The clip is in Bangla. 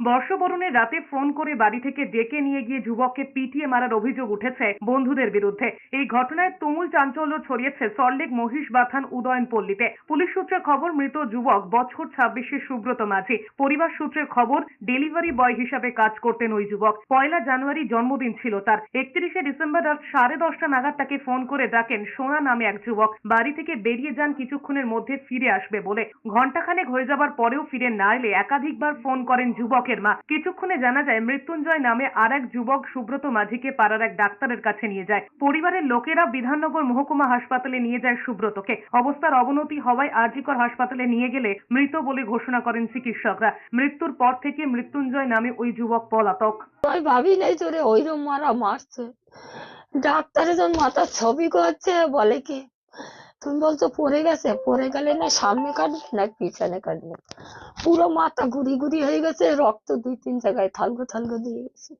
বর্ষবরণের রাতে ফোন করে বাড়ি থেকে ডেকে নিয়ে গিয়ে যুবককে পিটিয়ে মারার অভিযোগ উঠেছে বন্ধুদের বিরুদ্ধে। এই ঘটনায় তুমুল চাঞ্চল্য ছড়িয়েছে সল্টলেক মহিষবাথান উদয়নপল্লীতে। পুলিশ সূত্রে খবর, মৃত যুবক বছর ছাব্বিশে সুব্রত মাঝি। পরিবার সূত্রে খবর, ডেলিভারি বয় হিসাবে কাজ করতেন ওই যুবক। পয়লা জানুয়ারি জন্মদিন ছিল তার। একত্রিশে ডিসেম্বর রাত সাড়ে দশটা নাগাদ তাকে ফোন করে ডাকেন সোনা নামে এক যুবক। বাড়ি থেকে বেরিয়ে যান কিছুক্ষণের মধ্যে ফিরে আসবে বলে। ঘন্টাখানেক হয়ে যাবার পরেও ফিরে না এলে একাধিকবার ফোন করেন যুবকের মা। কিছুক্ষণে জানা যায়, মৃত্যুঞ্জয় নামে আর এক যুবক সুব্রত মাঝিকে পাড়ার এক ডাক্তারের কাছে নিয়ে যায়। পরিবারের লোকেরা বিধাননগর মহকুমা হাসপাতালে নিয়ে যায় সুব্রতকে। অবস্থার অবনতি হওয়ায় আরজিকর হাসপাতালে নিয়ে গেলে মৃত বলে ঘোষণা করেন চিকিৎসকরা। মৃত্যুর পর থেকে মৃত্যুঞ্জয় নামে ওই যুবক পলাতক। আমি ভাবি নাই তোরে ওইরকম মারা মারছে। ডাক্তারে মাথার ছবি করছে, বলে কি? তুমি বলছো পড়ে গেছে, পড়ে গেলে না সামনে কাটবে না পিছনে কাটবে। পুরো মাথা ঘুরি ঘুরি হয়ে গেছে, রক্ত দুই তিন জায়গায় থালগো থালগো দিয়ে গেছে।